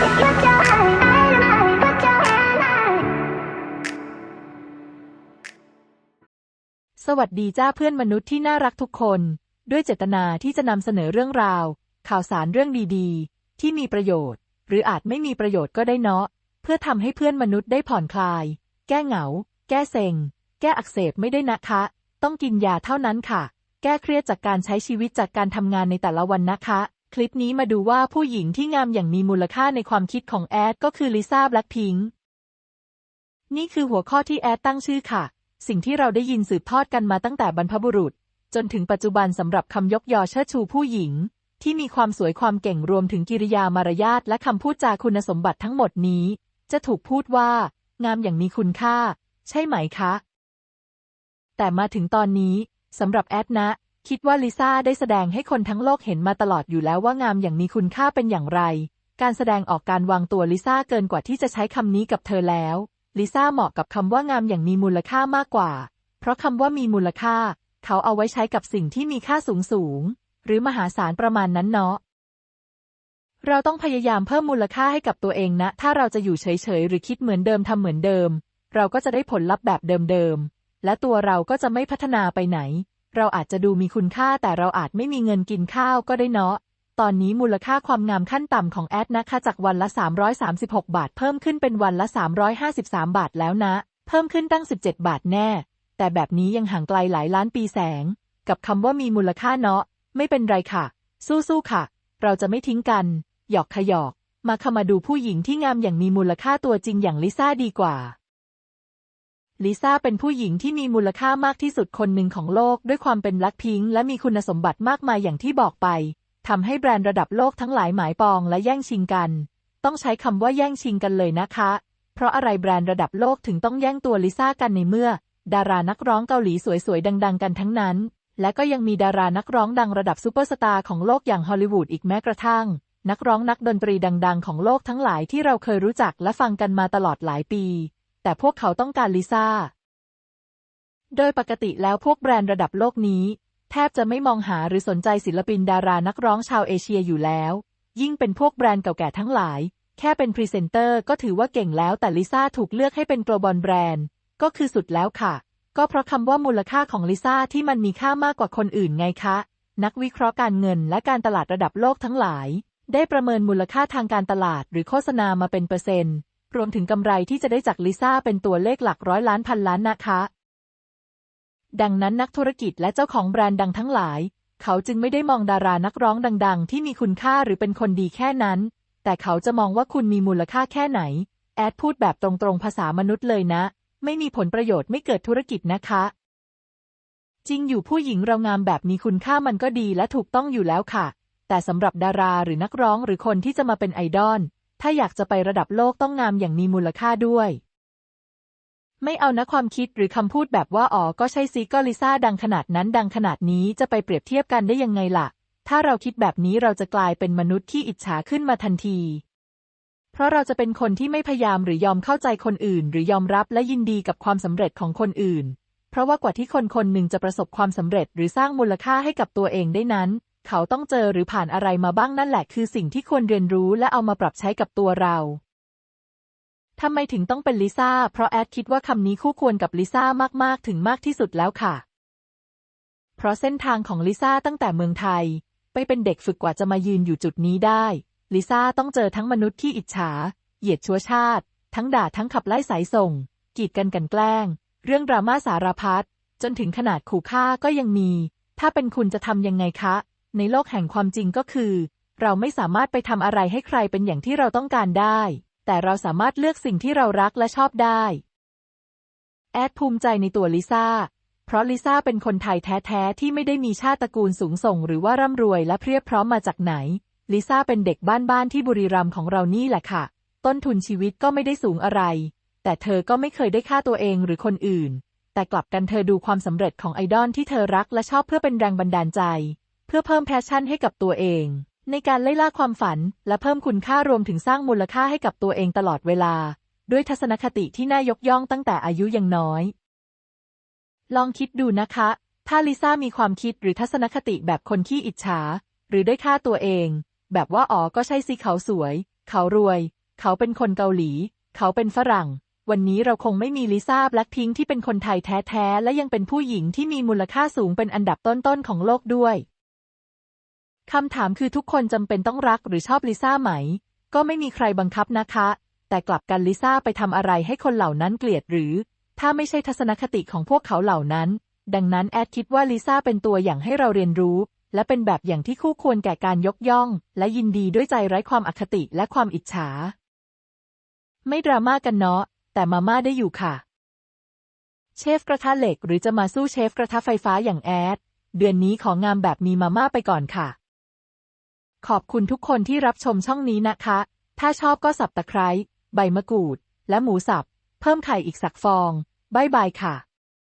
สวัสดีจ้าเพื่อนมนุษย์ที่น่ารักทุกคน ด้วยเจตนาที่จะนำเสนอเรื่องราว ข่าวสารเรื่องดีๆ ที่มีประโยชน์ หรืออาจไม่มีประโยชน์ก็ได้เนาะ เพื่อทำให้เพื่อนมนุษย์ได้ผ่อนคลาย แก้เหงา แก้เซ็ง แก้อักเสบไม่ได้นะคะ ต้องกินยาเท่านั้นค่ะ แก้เครียดจากการใช้ชีวิตจากการทำงานในแต่ละวันนะคะ คลิปนี้มาดูว่าผู้หญิงที่งามอย่างมีมูลค่าในความคิดของแอดก็คือลิซ่าแบล็คพิงค์นี่คือหัวข้อที่แอดตั้งชื่อค่ะ สิ่งที่เราได้ยินสืบทอดกันมาตั้งแต่บรรพบุรุษ จนถึงปัจจุบันสำหรับคำยกยอเชิดชูผู้หญิง ที่มีความสวยความเก่งรวมถึงกิริยามารยาทและคำพูดจาคุณสมบัติทั้งหมดนี้ จะถูกพูดว่า งามอย่างมีคุณค่า ใช่ไหมคะ แต่มาถึงตอนนี้สำหรับแอดนะ คิดว่าลิซ่าได้แสดงให้คนทั้งโลกเห็นมาตลอดอยู่แล้วว่างามอย่างมีคุณค่าเป็นอย่างไร การแสดงออกการวางตัวลิซ่าเกินกว่าที่จะใช้คำนี้กับเธอแล้ว ลิซ่าเหมาะกับคำว่างามอย่างมีมูลค่ามากกว่า เพราะคำว่ามีมูลค่า เขาเอาไว้ใช้กับสิ่งที่มีค่าสูงสูง หรือมหาศาลประมาณนั้นเนาะ เราต้องพยายามเพิ่มมูลค่าให้กับตัวเองนะ ถ้าเราจะอยู่เฉยๆหรือคิดเหมือนเดิมทำเหมือนเดิม เราก็จะได้ผลลัพธ์แบบเดิมๆ และตัวเราก็จะไม่พัฒนาไปไหน เราอาจจะดูมีคุณค่าแต่เราอาจไม่มีเงินกินข้าวก็ได้เนาะ ตอนนี้มูลค่าความงามขั้นต่ำของแอดนะคะจากวันละ 336 บาท เพิ่มขึ้นเป็นวันละ 353 บาทแล้วนะ เพิ่มขึ้นตั้ง 17 บาทแน่ แต่แบบนี้ยังห่างไกลหลายล้านปีแสง กับคำว่ามีมูลค่าเนาะ ไม่เป็นไรค่ะ สู้ๆค่ะ เราจะไม่ทิ้งกัน หยอกขยอก มาขมาดูผู้หญิงที่งามอย่างมีมูลค่าตัวจริงอย่างลิซ่าดีกว่า ลิซ่าเป็นผู้หญิงที่มีมูลค่ามากที่สุดคนหนึ่งของโลกด้วยความเป็นล็คพิงและมีคุณสมบัติมากมายอย่างที่บอกไปทำให้แบรนด์ระดับโลกทั้งหลายหมายปองและแย่งชิงกัน ต้องใช้คำว่าแย่งชิงกันเลยนะคะ เพราะอะไรแบรนด์ระดับโลกถึงต้องแย่งตัวลิซ่ากันในเมื่อ ดารานักร้องเกาหลีสวยๆ ดัง ๆ กันทั้งนั้น และก็ยังมีดารานักร้องดังระดับซูเปอร์สตาร์ของโลกอย่างฮอลลีวูดอีกแม้กระทั่ง นักร้องนักดนตรีดัง ๆ ของโลกทั้งหลายที่เราเคยรู้จักและฟังกันมาตลอดหลายปี แต่พวกเขาต้องการลิซ่า โดยปกติแล้วพวกแบรนด์ระดับโลกนี้ แทบจะไม่มองหาหรือสนใจศิลปินดารานักร้องชาวเอเชียอยู่แล้ว ยิ่งเป็นพวกแบรนด์เก่าแก่ทั้งหลาย แค่เป็นพรีเซนเตอร์ก็ถือว่าเก่งแล้วแต่ลิซ่าถูกเลือกให้เป็น global แบรนด์ ก็คือสุดแล้วค่ะ ก็เพราะคำว่ามูลค่าของลิซ่าที่มันมีค่ามากกว่าคนอื่นไงคะ นักวิเคราะห์การเงินและการตลาดระดับโลกทั้งหลาย ได้ประเมินมูลค่าทางการตลาดหรือโฆษณามาเป็นเปอร์เซ็นต์ รวมถึงกำไรที่จะได้จากลิซ่าเป็นตัวเลขหลักร้อยล้านพันล้านนะคะ ดังนั้นนักธุรกิจและเจ้าของแบรนด์ดังทั้งหลาย เขาจึงไม่ได้มองดารานักร้องดัง ๆ ที่มีคุณค่าหรือเป็นคนดีแค่นั้น แต่เขาจะมองว่าคุณมีมูลค่าแค่ไหน แอดพูดแบบตรงๆภาษามนุษย์เลยนะ ไม่มีผลประโยชน์ไม่เกิดธุรกิจนะคะ จริงอยู่ผู้หญิงเรางามแบบมีคุณค่ามันก็ดีและถูกต้องอยู่แล้วค่ะ แต่สำหรับดาราหรือนักร้องหรือคนที่จะมาเป็นไอดอล ถ้าอยากจะไประดับโลกต้องงามอย่างมีมูลค่าด้วย ไม่เอานะความคิดหรือคำพูดแบบว่าอ๋อก็ใช่ซิก็ลิซ่าดังขนาดนั้นดังขนาดนี้จะไปเปรียบเทียบกันได้ยังไงล่ะ ถ้าเราคิดแบบนี้เราจะกลายเป็นมนุษย์ที่อิจฉาขึ้นมาทันที เพราะเราจะเป็นคนที่ไม่พยายามหรือยอมเข้าใจคนอื่น หรือยอมรับและยินดีกับความสำเร็จของคนอื่น เพราะว่ากว่าที่คนคนหนึ่งจะประสบความสำเร็จหรือสร้างมูลค่าให้กับตัวเองได้นั้น เขาต้องเจอหรือผ่านอะไรมาบ้างนั่นแหละคือสิ่งที่ควรเรียนรู้และเอามาปรับใช้กับตัวเราทำไมถึงต้องเป็นลิซ่า เพราะแอดคิดว่าคำนี้คู่ควรกับลิซ่ามาก ๆ ถึงมากที่สุดแล้วค่ะ เพราะเส้นทางของลิซ่าตั้งแต่เมืองไทย ไปเป็นเด็กฝึกกว่าจะมายืนอยู่จุดนี้ได้ ลิซ่าต้องเจอทั้งมนุษย์ที่อิจฉา เหยียดชั่วชาติ ทั้งด่าทั้งขับไล่สายส่ง กีดกันกันแกล้ง เรื่องดราม่าสารพัด จนถึงขนาดขู่ฆ่าก็ยังมี ถ้าเป็นคุณจะทำยังไงคะ ในโลกแห่งความจริงก็คือ เราไม่สามารถไปทำอะไรให้ใครเป็นอย่างที่เราต้องการได้ แต่เราสามารถเลือกสิ่งที่เรารักและชอบได้ แอดภูมิใจในตัวลิซ่า เพราะลิซ่าเป็นคนไทยแท้ๆ ที่ไม่ได้มีชาติตระกูลสูงส่ง หรือว่าร่ำรวยและเพียบพร้อมมาจากไหน ลิซ่าเป็นเด็กบ้านๆที่บุรีรัมย์ของเรานี่แหละค่ะ ต้นทุนชีวิตก็ไม่ได้สูงอะไร แต่เธอก็ไม่เคยได้ค่าตัวเองหรือคนอื่น แต่กลับกันเธอดูความสำเร็จของไอดอลที่เธอรักและชอบเพื่อเป็นแรงบันดาลใจ พื่อเพิ่มแพชชั่นให้กับตัวเอง ในการไล่ล่าความฝัน และเพิ่มคุณค่ารวมถึงสร้างมูลค่าให้กับตัวเองตลอดเวลา ด้วยทัศนคติที่น่ายกย่องตั้งแต่อายุยังน้อย ลองคิดดูนะคะ ถ้าลิซ่ามีความคิดหรือทัศนคติแบบคนขี้อิจฉา หรือได้ค่าตัวเอง แบบว่าอ๋อก็ใช่สิเขาสวย เขารวย เขาเป็นคนเกาหลี เขาเป็นฝรั่งวันนี้เราคงไม่มีลิซ่าแบล็คพิงที่เป็นคนไทยแท้ ๆ และยังเป็นผู้หญิงที่มีมูลค่าสูงเป็นอันดับต้น ๆ ของโลกด้วย คำถามคือทุกคนจำเป็นต้องรักหรือชอบลิซ่าไหม ก็ไม่มีใครบังคับนะคะ แต่กลับกันลิซ่าไปทำอะไรให้คนเหล่านั้นเกลียดหรือ ถ้าไม่ใช่ทัศนคติของพวกเขาเหล่านั้น ดังนั้นแอดคิดว่าลิซ่าเป็นตัวอย่างให้เราเรียนรู้ และเป็นแบบอย่างที่คู่ควรแก่การยกย่อง และยินดีด้วยใจไร้ความอคติและความอิจฉา ไม่ดราม่ากันเนาะ แต่มาม่าได้อยู่ค่ะ เชฟกระทะเหล็กหรือจะมาสู้เชฟกระทะไฟฟ้าอย่างแอด เดือนนี้ของามแบบมีมาม่าไปก่อนค่ะ ขอบคุณทุกคนที่รับชมช่องนี้นะคะ ถ้าชอบก็สับตะไคร้ ใบมะกรูด และหมูสับ เพิ่มไข่อีกสักฟอง บ๊ายบายค่ะ